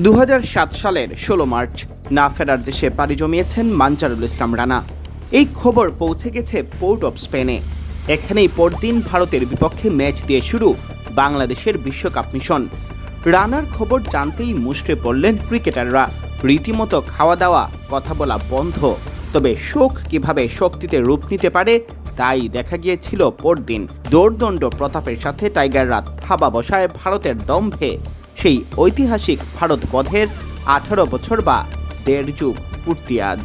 দু হাজার সাত সালের ষোলো মার্চ, না ফেরার দেশে পাড়ি জমিয়েছেন মানজারুল ইসলাম রানা। এই খবর পৌঁছে গেছে পোর্ট অফ স্পেনে এখানেই পরদিন ভারতের বিপক্ষে ম্যাচ দিয়ে শুরু বাংলাদেশের বিশ্বকাপ মিশন। রানার খবর জানতেই মুষ্টে পড়লেন ক্রিকেটাররা। রীতিমতো খাওয়া দাওয়া কথা বলা বন্ধ। তবে শোক কীভাবে শক্তিতে রূপ নিতে পারে, তাই দেখা গিয়েছিল পরদিন। দৌড়দণ্ড প্রতাপের সাথে টাইগাররা থাবা বসায় ভারতের দম্ভে। সেই ঐতিহাসিক ভারত বধের আঠারো বছর বা দেড় যুগ পূর্তি আজ।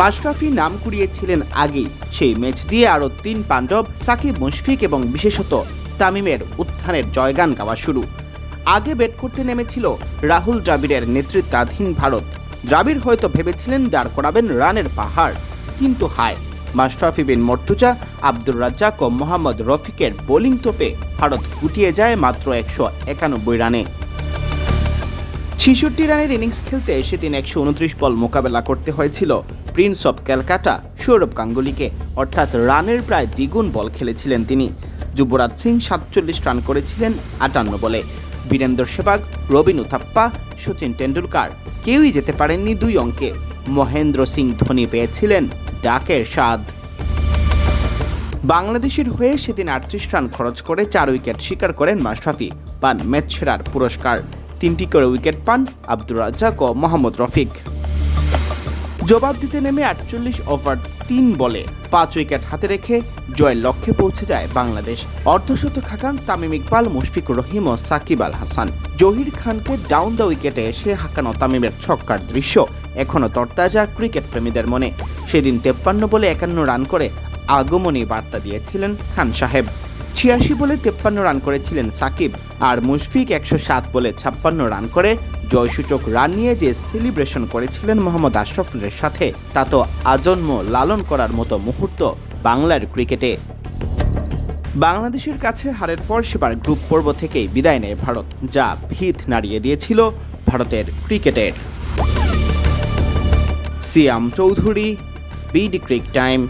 মাশরাফি নাম কুড়িয়েছিলেন আগেই। সেই ম্যাচ দিয়ে আরও তিন পাণ্ডব, সাকিব মুশফিক এবং বিশেষত তামিমের উত্থানের জয়গান গাওয়া শুরু। আগে ব্যাট করতে নেমেছিল রাহুল দ্রাবিড়ের নেতৃত্বাধীন ভারত। দ্রাবিড় হয়তো ভেবেছিলেন দাঁড় করাবেন রানের পাহাড়, কিন্তু হায় মাশরাফি বিন মর্তুজা, আব্দুর রাজ্জাক ও মোহাম্মদ রফিকের বোলিং তোপে ভারত গুটিয়ে যায় মাত্র একশো একানব্বই রানে। ছিষট্টি রানের ইনিংস খেলতে সেদিন একশো উনত্রিশ বল মোকাবেলা করতে হয়েছিল প্রিন্স অব ক্যালকাটা সৌরভ গাঙ্গুলিকে। অর্থাৎ রানের প্রায় দ্বিগুণ বল খেলেছিলেন তিনি। যুবরাজ সিং সাতচল্লিশ রান করেছিলেন আটান্ন বলে। বীরেন্দ্র সেবাগ রবিন উথাপ্পা সচিন টেন্ডুলকার কেউই যেতে পারেননি দুই অঙ্কে। মহেন্দ্র সিং ধোনি পেয়েছিলেন ডাকের স্বাদ। বাংলাদেশের হয়ে সেদিন আটত্রিশ রান খরচ করে চার উইকেট শিকার করেন মাশরাফি। পান ম্যাচ সেরার পুরস্কার। তিনটি করে উইকেট পান আব্দুর রাজ্জাক ও মোহাম্মদ রফিক। জবাব দিতে নেমে আটচল্লিশ ওভার তিন বলে পাঁচ উইকেট হাতে রেখে জয়ের লক্ষ্যে পৌঁছে যায় বাংলাদেশ। অর্ধশত খাকান তামিম ইকবাল, মুশফিকুর রহিম ও সাকিব আল হাসান। জহির খানকে ডাউন দ্য উইকেটে এসে হাকানো তামিমের ছক্কার দৃশ্য এখনও তরতাজা ক্রিকেট প্রেমীদের মনে। সেদিন তেপ্পান্ন বলে একান্ন রান করে আগমনী বার্তা দিয়েছিলেন খান সাহেব। ছিয়াশি বলে তেপ্পান্ন রান করেছিলেন সাকিব, আর মুশফিক একশো সাত বলে ছাপ্পান্ন রান করে জয়সূচক রান নিয়ে যে সেলিব্রেশন করেছিলেন মোহাম্মদ আশরাফুলের সাথে, তা তো আজন্ম লালন করার মতো মুহূর্ত বাংলার ক্রিকেটে। বাংলাদেশের কাছে হারের পর সেবার গ্রুপ পর্ব থেকেই বিদায় নেয় ভারত, যা ভিত নাড়িয়ে দিয়েছিল ভারতের ক্রিকেটের। Siam Chowdhury, BD cric time.